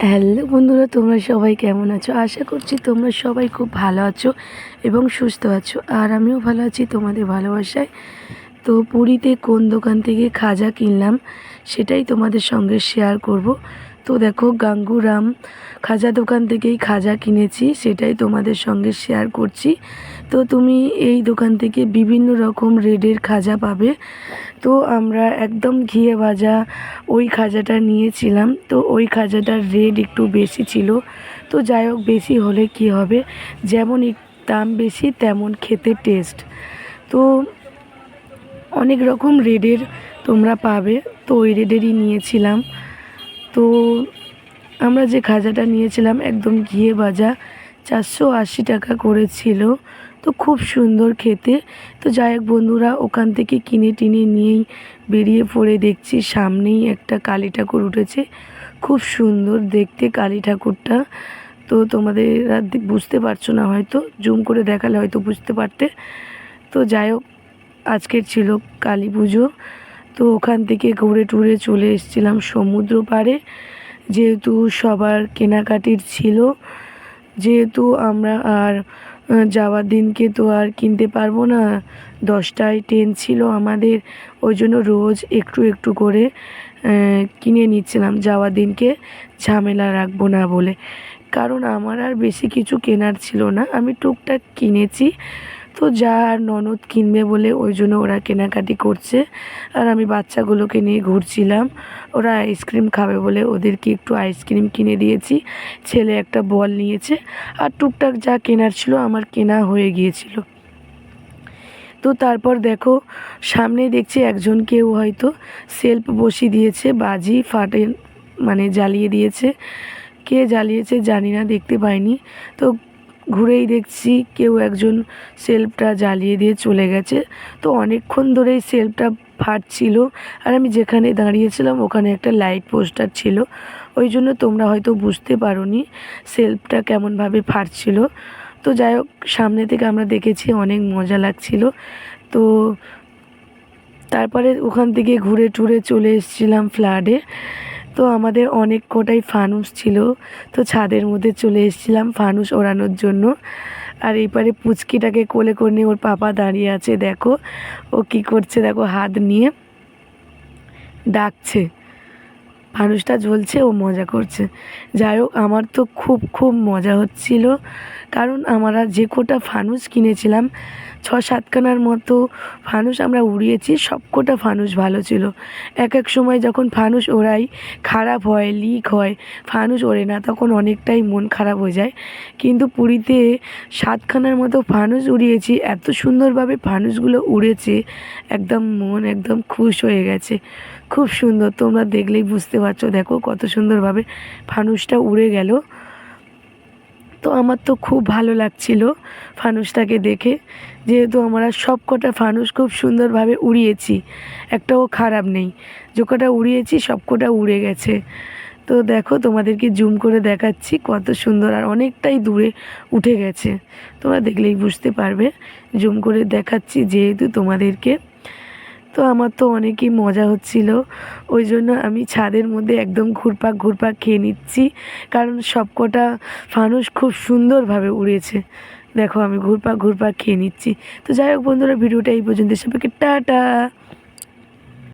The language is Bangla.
হ্যালো বন্ধুরা, তোমরা সবাই কেমন আছো? আশা করছি তোমরা সবাই খুব ভালো আছো এবং সুস্থ আছো। আর আমিও ভালো আছি তোমাদের ভালোবাসায়। তো পুরীতে কোন দোকান থেকে খাজা কিনলাম সেটাই তোমাদের সঙ্গে শেয়ার করব। তো দেখো গাঙ্গুরাম খাজা দোকান থেকেই খাজা কিনেছি, সেটাই তোমাদের সঙ্গে শেয়ার করছি। তো তুমি এই দোকান থেকে বিভিন্ন রকম রেডের খাজা পাবে। তো আমরা একদম ঘিয়ে ভাজা ওই খাজাটা নিয়েছিলাম। তো ওই খাজাটার রেড একটু বেশি ছিল। তো যাই হোক, বেশি হলে কি হবে? যেমন দাম বেশি, তেমন খেতে টেস্ট তো অনেক রকম রেডের তোমরা পাবে। তো ওই রেডেরই নিয়েছিলাম। তো আমরা যে খাজাটা নিয়েছিলাম একদম ঘিয়ে ভাজা, চারশো আশি টাকা করেছিল। তো খুব সুন্দর খেতে। তো যাই হোক বন্ধুরা, ওখান থেকে কিনে টিনে নিয়েই বেরিয়ে পড়ে দেখছি, সামনেই একটা কালী ঠাকুর উঠেছে। খুব সুন্দর দেখতে কালী ঠাকুরটা। তো তোমাদের বুঝতে পারছ না হয়তো, জুম করে দেখালে হয়তো বুঝতে পারতে। তো যাই হোক, আজকের ছিল কালী পুজো। তো ওখান থেকে ঘুরে টুরে চলে এসেছিলাম সমুদ্র পাড়ে। যেহেতু সবার কেনাকাটির ছিল, যেহেতু আমরা আর যাওয়ার দিনকে তো আর কিনতে পারব না। দশটায় ট্রেন ছিল আমাদের, ওই জন্য রোজ একটু একটু করে কিনে নিচ্ছিলাম যাওয়ার দিনকে। ঝামেলা রাখব না বলে। কারণ আমার আর বেশি কিছু কেনার ছিল না। আমি টুকটাক কিনেছি। তো যা আর ননদ কিনবে বলে ওই জন্য ওরা কেনাকাটি করছে। আর আমি বাচ্চাগুলোকে নিয়ে ঘুরছিলাম। ওরা আইসক্রিম খাবে বলে ওদেরকে একটু আইসক্রিম কিনে দিয়েছি। ছেলে একটা বল নিয়েছে। আর টুকটাক যা কেনার ছিল আমার কেনা হয়ে গিয়েছিল। তো তারপর দেখো সামনে দেখছি একজন কেউ হয়তো সেলফ বসিয়ে দিয়েছে, বাজি ফাটে মানে জ্বালিয়ে দিয়েছে। কে জ্বালিয়েছে জানি না, দেখতে পাইনি। তো ঘুরেই দেখছি কেউ একজন সেলফটা জ্বালিয়ে দিয়ে চলে গেছে। তো অনেকক্ষণ ধরেই সেলফটা ফাটছিল আর আমি যেখানে দাঁড়িয়েছিলাম ওখানে একটা লাইট পোস্টার ছিল। ওই জন্য তোমরা হয়তো বুঝতে পারোনি সেলফটা কেমনভাবে ফাটছিল। তো যাই হোক, সামনে থেকে আমরা দেখেছি অনেক মজা লাগছিল। তো তারপরে ওখান থেকে ঘুরে টুরে চলে এসেছিলাম ফ্ল্যাটে তো আমাদের অনেক কটাই ফানুস ছিল। তো ছাদের মধ্যে চলে এসেছিলাম ফানুস ওড়ানোর জন্য। আর এইপারে পুচকিটাকে কোলে করে ওর পাপা দাঁড়িয়ে আছে, দেখো। ও কি করছে, দেখো হাত নিয়ে ডাকছে। ফানুসটা জ্বলছে, ও মজা করছে। যাই হোক, আমার তো খুব খুব মজা হচ্ছিল। কারণ আমরা যে কোটা ফানুস কিনেছিলাম ছ সাতখানার মতো ফানুস আমরা উড়িয়েছি, সব কোটা ফানুস ভালো ছিল। এক এক সময় যখন ফানুস ওড়াই, খারাপ হয় লিক হয়, ফানুস ওড়ে না, তখন অনেকটাই মন খারাপ হয়ে যায়। কিন্তু পুরীতে সাতখানার মতো ফানুস উড়িয়েছি, এত সুন্দরভাবে ফানুসগুলো উড়েছে, একদম মন একদম খুশ হয়ে গেছে। খুব সুন্দর, তোমরা দেখলেই বুঝতে পারছ। দেখো কত সুন্দরভাবে ফানুসটা উড়ে গেল। তো আমার তো খুব ভালো লাগছিল ফানুসটাকে দেখে। যেহেতু আমরা সব কটা ফানুস খুব সুন্দরভাবে উড়িয়েছি, একটাও খারাপ নেই। যে কটা উড়িয়েছি সব কটা উড়ে গেছে। তো দেখো তোমাদেরকে জুম করে দেখাচ্ছি কত সুন্দর আর অনেকটাই দূরে উঠে গেছে। তোমরা দেখলেই বুঝতে পারবে। জুম করে দেখাচ্ছি যেহেতু তোমাদেরকে। তো আমার তো অনেকই মজা হচ্ছিল। ওই জন্য আমি ছাদের মধ্যে একদম ঘুরপাক ঘুরপাক খেয়ে নিচ্ছি। কারণ সবকটা ফানুস খুব সুন্দরভাবে উড়েছে। দেখো আমি ঘুরপাক ঘুরপাক খেয়ে নিচ্ছি। তো যাই হোক বন্ধুরা, ভিডিওটা এই পর্যন্ত। সবাইকে টাটা।